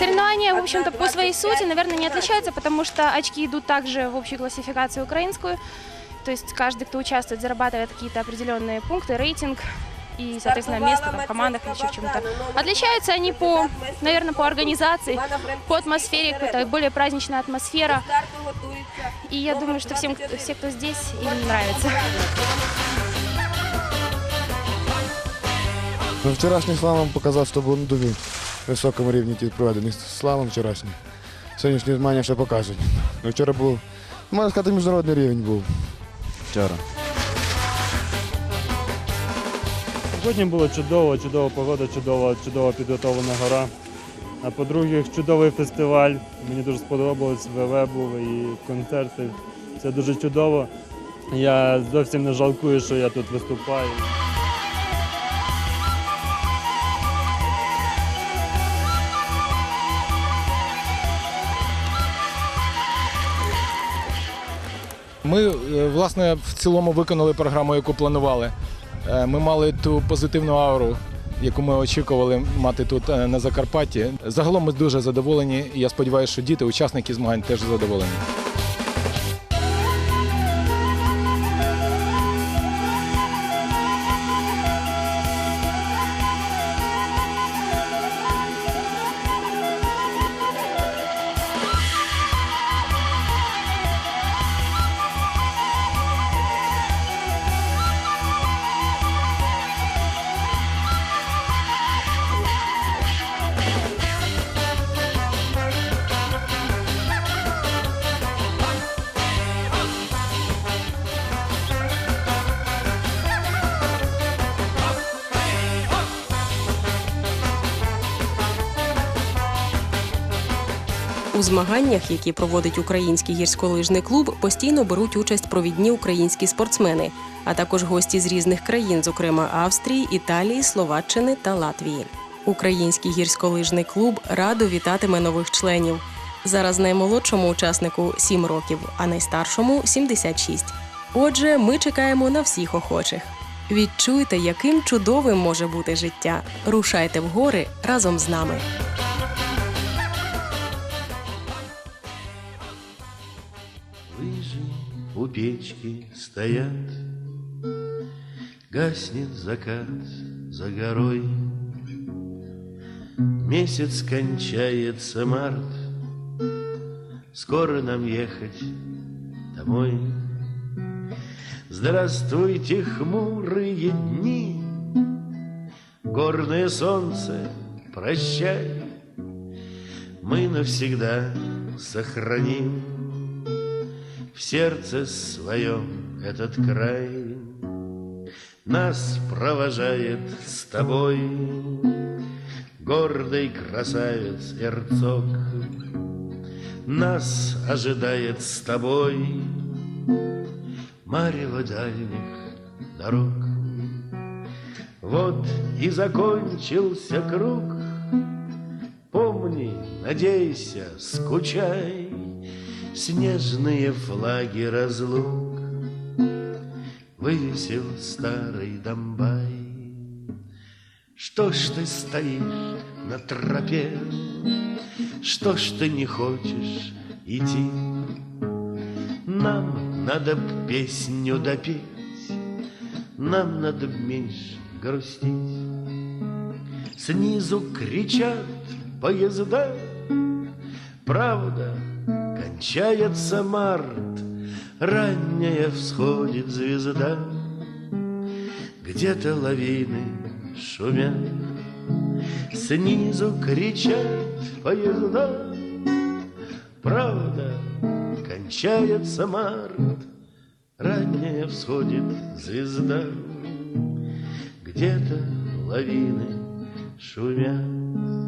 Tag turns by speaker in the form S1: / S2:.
S1: соревнования, в общем-то, по своей сути, наверное, не отличаются, потому что очки идут также в общую классификацию украинскую. То есть каждый, кто участвует, зарабатывает какие-то определенные пункты, рейтинг и, соответственно, место там, в командах или еще в чем-то. Отличаются они по, наверное, по организации, по атмосфере, какая-то более праздничная атмосфера. И я думаю, что всем, все, кто здесь, им нравится.
S2: Ну, вчорашній слалом показав, що був на дуже високому рівні ті проведений слалом вчорашній. Сьогоднішні змагання ще покажуть. Ну, вчора був, можна сказати, міжнародний рівень був. Вчора.
S3: Сьогодні було чудово, чудова погода, чудова, чудово підготовлена гора. А по-друге, чудовий фестиваль. Мені дуже сподобалось, ВВ був і концерти. Це дуже чудово. Я зовсім не жалкую, що я тут виступаю.
S4: Ми е, власне в цілому виконали програму, яку планували. Е, Ми мали ту позитивну ауру, яку ми очікували мати тут е, на Закарпатті. Загалом ми дуже задоволені. і Я сподіваюся, що діти, учасники змагань, теж задоволені.
S5: У змаганнях, які проводить український гірськолижний клуб, постійно беруть участь провідні українські спортсмени, а також гості з різних країн, зокрема Австрії, Італії, Словаччини та Латвії. Український гірськолижний клуб радо вітатиме нових членів. Зараз наймолодшому учаснику 7 років, а найстаршому 76. Отже, ми чекаємо на всіх охочих. Відчуйте, яким чудовим може бути життя. Рушайте в гори разом з нами.
S6: Лыжи у печки стоят, Гаснет закат за горой. Месяц кончается март, Скоро нам ехать домой. Здравствуйте, хмурые дни, Горное солнце, прощай, Мы навсегда сохраним сердце своем этот край. Нас провожает с тобой Гордый красавец Эрцог. Нас ожидает с тобой Марево дальних дорог. Вот и закончился круг. Помни, надейся, скучай Снежные флаги разлук. Вывесил старый Домбай. Что ж ты стоишь на тропе? Что ж ты не хочешь идти? Нам надо песню допеть Нам надо меньше грустить. Снизу кричат поезда. Правда, кончается март Ранняя всходит звезда. Где-то лавины шумят Снизу кричат поезда. Правда, кончается март Ранняя всходит звезда. Где-то лавины шумят